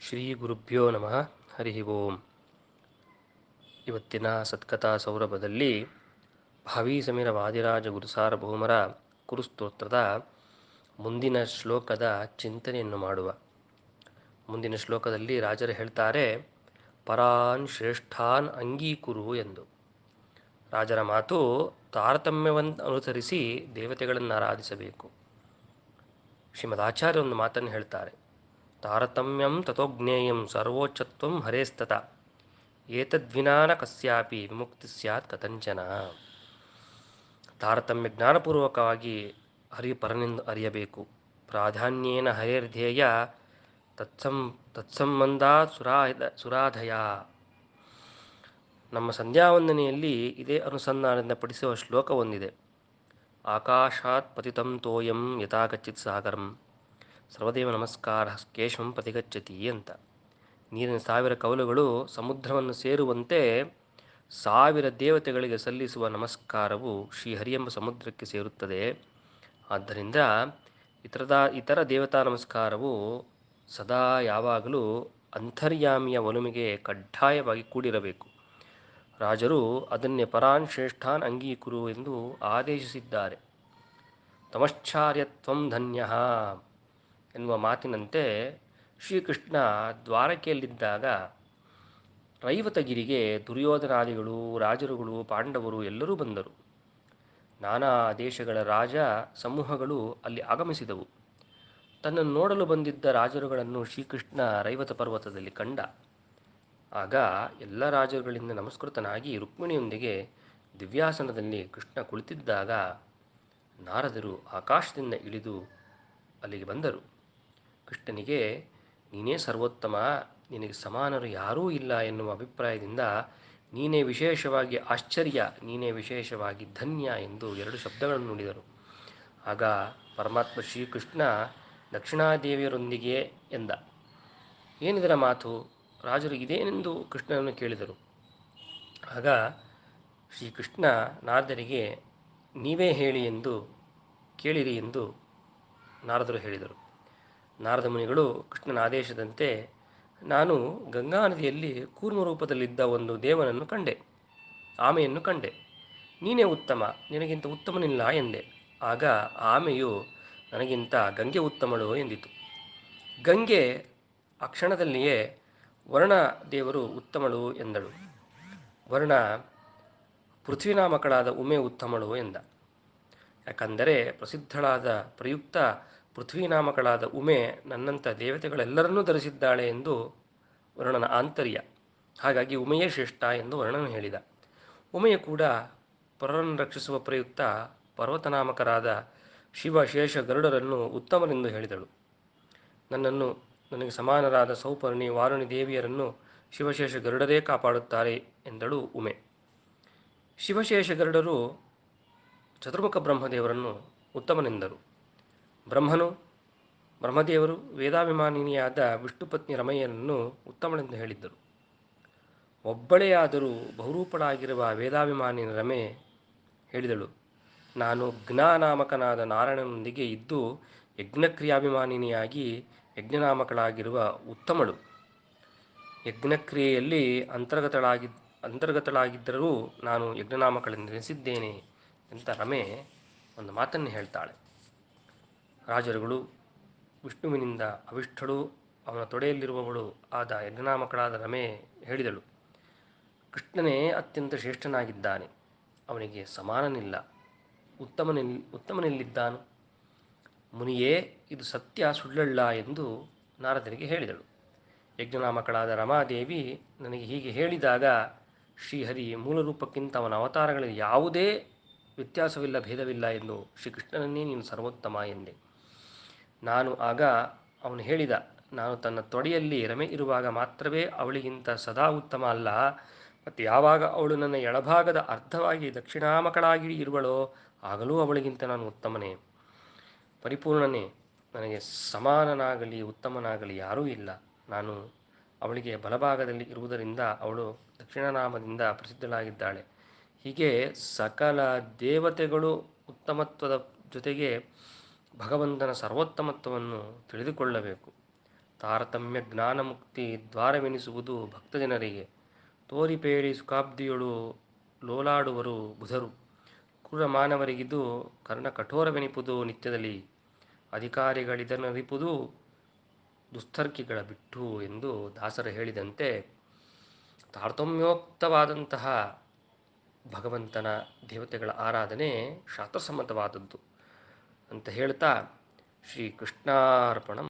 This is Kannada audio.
ಶ್ರೀ ಗುರುಭ್ಯೋ ನಮಃ. ಹರಿ ಓಂ. ಇವತ್ತಿನ ಸತ್ಕಥಾ ಸೌರಭದಲ್ಲಿ ಭಾವಿ ಸಮೀರ ವಾದಿರಾಜ ಗುರುಸಾರ್ವಭೌಮರ ಕುರುಸ್ತೋತ್ರದ ಮುಂದಿನ ಶ್ಲೋಕದ ಚಿಂತನೆಯನ್ನು ಮಾಡುವ. ಮುಂದಿನ ಶ್ಲೋಕದಲ್ಲಿ ರಾಜರು ಹೇಳ್ತಾರೆ, ಪರಾನ್ ಶ್ರೇಷ್ಠಾನ್ ಅಂಗೀಕುರು ಎಂದು. ರಾಜರ ಮಾತು ತಾರತಮ್ಯವನ್ನು ಅನುಸರಿಸಿ ದೇವತೆಗಳನ್ನು ಆರಾಧಿಸಬೇಕು ಶ್ರೀಮದ್ ಆಚಾರ್ಯ ಒಂದು ಮಾತನ್ನು ಹೇಳ್ತಾರೆ ತಾರತಮ್ಯಂ ತಥೋಜ್ಞೇಯಂ ಸರ್ವೋಚ್ಚತ್ವಂ ಹರೇಸ್ತತ. ಏತದ್ವಿನಾನ ಕಸ್ಯಾಪಿ ವಿಮುಕ್ತಿ ಸ್ಯಾತ್ ಕಥಂಚನ. ತಾರತಮ್ಯ ಜ್ಞಾನಪೂರ್ವಕವಾಗಿ ಹರಿಪರನೆಂದು ಅರಿಯಬೇಕು. ಪ್ರಾಧಾನ್ಯೇನ ಹರೇರ್ಧೇಯ ತತ್ಸಂ ತತ್ಸಂಬಂಧ ಸುರಾಧ ಸುರಾಧಯ. ನಮ್ಮ ಸಂಧ್ಯಾವಂದನೆಯಲ್ಲಿ ಇದೇ ಅನುಸಂಧಾನದಿಂದ ಪಡಿಸುವ ಶ್ಲೋಕ ಒಂದಿದೆ. ಆಕಾಶಾತ್ ಪತಿತಂ ತೋಯಂ ಯಥಾಕಚಿತ್ ಸಾಗರಂ. ಸರ್ವದೇವ ನಮಸ್ಕಾರ, ಕೇಶವಂ ಪ್ರತಿಗಚ್ಚತಿ ಅಂತ. ನೀರಿನ ಸಾವಿರ ಕವಲುಗಳು ಸಮುದ್ರವನ್ನು ಸೇರುವಂತೆ ಸಾವಿರ ದೇವತೆಗಳಿಗೆ ಸಲ್ಲಿಸುವ ನಮಸ್ಕಾರವು ಶ್ರೀಹರಿ ಎಂಬ ಸಮುದ್ರಕ್ಕೆ ಸೇರುತ್ತದೆ. ಆದ್ದರಿಂದ ಇತರದ, ಇತರ ದೇವತಾ ನಮಸ್ಕಾರವು ಸದಾ ಯಾವಾಗಲೂ ಅಂತರ್ಯಾಮಿಯ ಒಲುಮೆಗೆ ಕಡ್ಡಾಯವಾಗಿ ಕೂಡಿರಬೇಕು. ರಾಜರು ಅದನ್ನೇ ಪರಾನ್ ಶ್ರೇಷ್ಠಾನ್ ಅಂಗೀಕುರು ಎಂದು ಆದೇಶಿಸಿದ್ದಾರೆ. ತಮಶ್ಚಾರ್ಯತ್ವಂ ಧನ್ಯ. ಎನ್ನುವ ಮಾತಿನಂತೆ ಶ್ರೀಕೃಷ್ಣ ದ್ವಾರಕೆಯಲ್ಲಿದ್ದಾಗ ರೈವತಗಿರಿಗೆ ದುರ್ಯೋಧನಾದಿಗಳು, ರಾಜರುಗಳು, ಪಾಂಡವರು ಎಲ್ಲರೂ ಬಂದರು. ನಾನಾ ದೇಶಗಳ ರಾಜ ಸಮೂಹಗಳು ಅಲ್ಲಿ ಆಗಮಿಸಿದವು. ತನ್ನನ್ನು ನೋಡಲು ಬಂದಿದ್ದ ರಾಜರುಗಳನ್ನು ಶ್ರೀಕೃಷ್ಣ ರೈವತ ಪರ್ವತದಲ್ಲಿ ಕಂಡ. ಆಗ ಎಲ್ಲ ರಾಜರುಗಳಿಂದ ನಮಸ್ಕೃತನಾಗಿ ರುಕ್ಮಿಣಿಯೊಂದಿಗೆ ದಿವ್ಯಾಸನದಲ್ಲಿ ಕೃಷ್ಣ ಕುಳಿತಿದ್ದಾಗ ನಾರದರು ಆಕಾಶದಿಂದ ಇಳಿದು ಅಲ್ಲಿಗೆ ಬಂದರು. ಕೃಷ್ಣನಿಗೆ, ನೀನೇ ಸರ್ವೋತ್ತಮ, ನಿನಗೆ ಸಮಾನರು ಯಾರೂ ಇಲ್ಲ ಎನ್ನುವ ಅಭಿಪ್ರಾಯದಿಂದ ನೀನೇ ವಿಶೇಷವಾಗಿ ಆಶ್ಚರ್ಯ, ನೀನೇ ವಿಶೇಷವಾಗಿ ಧನ್ಯ ಎಂದು ಎರಡು ಶಬ್ದಗಳನ್ನು ನುಡಿದರು. ಆಗ ಪರಮಾತ್ಮ ಶ್ರೀಕೃಷ್ಣ ದಕ್ಷಿಣಾದೇವಿಯರೊಂದಿಗೆ ಎಂದ. ಏನಿದರ ಮಾತು? ರಾಜರು ಇದೇನೆಂದು ಕೃಷ್ಣನನ್ನು ಕೇಳಿದರು. ಆಗ ಶ್ರೀಕೃಷ್ಣ ನಾರದರಿಗೆ, ನೀವೇ ಹೇಳಿ ಎಂದು ಕೇಳಿರಿ ಎಂದು ನಾರದರು ಹೇಳಿದರು. ನಾರದ ಮುನಿಗಳು ಕೃಷ್ಣನ ಆದೇಶದಂತೆ, ನಾನು ಗಂಗಾ ನದಿಯಲ್ಲಿ ಕೂರ್ಮ ರೂಪದಲ್ಲಿದ್ದ ಒಂದು ದೇವನನ್ನು ಕಂಡೆ, ಆಮೆಯನ್ನು ಕಂಡೆ. ನೀನೇ ಉತ್ತಮ, ನಿನಗಿಂತ ಉತ್ತಮನಿಲ್ಲ ಎಂದೆ. ಆಗ ಆಮೆಯು, ನನಗಿಂತ ಗಂಗೆ ಉತ್ತಮಳು ಎಂದಿತು. ಗಂಗೆ ಆ ಕ್ಷಣದಲ್ಲಿಯೇ ವರ್ಣ ದೇವರು ಉತ್ತಮಳು ಎಂದಳು. ವರ್ಣ ಪೃಥ್ವಿನಾಮಕಳಾದ ಉಮೆ ಉತ್ತಮಳು ಎಂದ. ಯಾಕಂದರೆ ಪ್ರಸಿದ್ಧಳಾದ ಪ್ರಯುಕ್ತ ಪೃಥ್ವಿನಾಮಕಳಾದ ಉಮೆ ನನ್ನಂಥ ದೇವತೆಗಳೆಲ್ಲರನ್ನೂ ಧರಿಸಿದ್ದಾಳೆ ಎಂದು ವರ್ಣನ ಆಂತರ್ಯ. ಹಾಗಾಗಿ ಉಮೆಯೇ ಶ್ರೇಷ್ಠ ಎಂದು ವರ್ಣನ ಹೇಳಿದ. ಉಮೆಯ ಕೂಡ ಪರರನ್ನು ರಕ್ಷಿಸುವ ಪ್ರಯುಕ್ತ ಪರ್ವತನಾಮಕರಾದ ಶಿವ ಶೇಷ ಗರುಡರನ್ನು ಉತ್ತಮರೆಂದು ಹೇಳಿದಳು. ನನ್ನನ್ನು ನನಗೆ ಸಮಾನರಾದ ಸೌಪರ್ಣಿ ವಾರುಣಿ ದೇವಿಯರನ್ನು ಶಿವಶೇಷ ಗರುಡರೇ ಕಾಪಾಡುತ್ತಾರೆ ಎಂದಳು ಉಮೆ. ಶಿವಶೇಷ ಗರುಡರು ಚತುರ್ಮುಖ ಬ್ರಹ್ಮದೇವರನ್ನು ಉತ್ತಮನೆಂದರು. ಬ್ರಹ್ಮನು ಬ್ರಹ್ಮದೇವರು ವೇದಾಭಿಮಾನಿನಿಯಾದ ವಿಷ್ಣುಪತ್ನಿ ರಮಯ್ಯನನ್ನು ಉತ್ತಮಳೆಂದು ಹೇಳಿದ್ದರು. ಒಬ್ಬಳೇ ಆದರೂ ಬಹುರೂಪಳಾಗಿರುವ ವೇದಾಭಿಮಾನಿನ ರಮೆ ಹೇಳಿದಳು, ನಾನು ಜ್ಞಾನಾಮಕನಾದ ನಾರಾಯಣನೊಂದಿಗೆ ಇದ್ದು ಯಜ್ಞಕ್ರಿಯಾಭಿಮಾನಿನಿಯಾಗಿ ಯಜ್ಞನಾಮಕಳಾಗಿರುವ ಉತ್ತಮಳು. ಯಜ್ಞಕ್ರಿಯೆಯಲ್ಲಿ ಅಂತರ್ಗತಳಾಗಿ, ಅಂತರ್ಗತಳಾಗಿದ್ದರೂ ನಾನು ಯಜ್ಞನಾಮಕಳೆಂದೆನಿಸಿದ್ದೇನೆ ಅಂತ ರಮೆ ಒಂದು ಮಾತನ್ನು ಹೇಳ್ತಾಳೆ. ರಾಜರುಗಳು ವಿಷ್ಣುವಿನಿಂದ ಅವಿಷ್ಠಳು ಅವನ ತೊಡೆಯಲ್ಲಿರುವವಳು ಆದ ಯಜ್ಞನಾಮಕಳಾದ ರಮೆ ಹೇಳಿದಳು, ಕೃಷ್ಣನೇ ಅತ್ಯಂತ ಶ್ರೇಷ್ಠನಾಗಿದ್ದಾನೆ, ಅವನಿಗೆ ಸಮಾನನಿಲ್ಲ, ಉತ್ತಮನಿಲ್, ಉತ್ತಮನೆಲ್ಲಿದ್ದಾನು? ಮುನಿಯೇ, ಇದು ಸತ್ಯ ಸುಳ್ಳಳ್ಳ ಎಂದು ನಾರದನಿಗೆ ಹೇಳಿದಳು. ಯಜ್ಞನಾಮಕಳಾದ ರಮಾದೇವಿ ನನಗೆ ಹೀಗೆ ಹೇಳಿದಾಗ ಶ್ರೀಹರಿ ಮೂಲ ರೂಪಕ್ಕಿಂತ ಅವನ ಅವತಾರಗಳಲ್ಲಿ ಯಾವುದೇ ವ್ಯತ್ಯಾಸವಿಲ್ಲ, ಭೇದವಿಲ್ಲ ಎಂದು ಶ್ರೀಕೃಷ್ಣನನ್ನೇ ನೀನು ಸರ್ವೋತ್ತಮ ಎಂದೆ. ನಾನು ಆಗ ಅವನು ಹೇಳಿದ, ನಾನು ತನ್ನ ತೊಡೆಯಲ್ಲಿ ರಮೆ ಇರುವಾಗ ಮಾತ್ರವೇ ಅವಳಿಗಿಂತ ಸದಾ ಉತ್ತಮ ಅಲ್ಲ. ಮತ್ತು ಯಾವಾಗ ಅವಳು ನನ್ನ ಎಳಭಾಗದ ಅರ್ಥವಾಗಿ ದಕ್ಷಿಣಾಮಕಳಾಗಿ ಇರುವಳೋ, ಆಗಲೂ ಅವಳಿಗಿಂತ ನಾನು ಉತ್ತಮನೇ. ಪರಿಪೂರ್ಣನೇ, ನನಗೆ ಸಮಾನನಾಗಲಿ, ಉತ್ತಮನಾಗಲಿ ಯಾರೂ ಇಲ್ಲ. ನಾನು ಅವಳಿಗೆ ಬಲಭಾಗದಲ್ಲಿ ಇರುವುದರಿಂದ ಅವಳು ದಕ್ಷಿಣನಾಮದಿಂದ ಪ್ರಸಿದ್ಧಳಾಗಿದ್ದಾಳೆ. ಹೀಗೆ ಸಕಲ ದೇವತೆಗಳು ಉತ್ತಮತ್ವದ ಜೊತೆಗೆ ಭಗವಂತನ ಸರ್ವೋತ್ತಮತ್ವವನ್ನು ತಿಳಿದುಕೊಳ್ಳಬೇಕು. ತಾರತಮ್ಯ ಜ್ಞಾನಮುಕ್ತಿ ದ್ವಾರವೆನಿಸುವುದು ಭಕ್ತಜನರಿಗೆ. ತೋರಿಪೇರಿ ಸುಖಾಬ್ದಿಯೊಳು ಲೋಲಾಡುವರು ಬುಧರು. ಕ್ರೂರ ಮಾನವರಿಗಿದು ಕರ್ಣ ಕಠೋರವೆನಿಪುದು ನಿತ್ಯದಲ್ಲಿ. ಅಧಿಕಾರಿಗಳಿದನರಿಪುದು ದುಸ್ತರ್ಕಿಗಳ ಬಿಟ್ಟು ಎಂದು ದಾಸರು ಹೇಳಿದಂತೆ ತಾರತಮ್ಯೋಕ್ತವಾದಂತಹ ಭಗವಂತನ ದೇವತೆಗಳ ಆರಾಧನೆ ಶಾಸ್ತ್ರಸಮ್ಮತವಾದದ್ದು. ಅಂತ ಹೇಳ್ತಾ ಶ್ರೀ ಕೃಷ್ಣಾರ್ಪಣ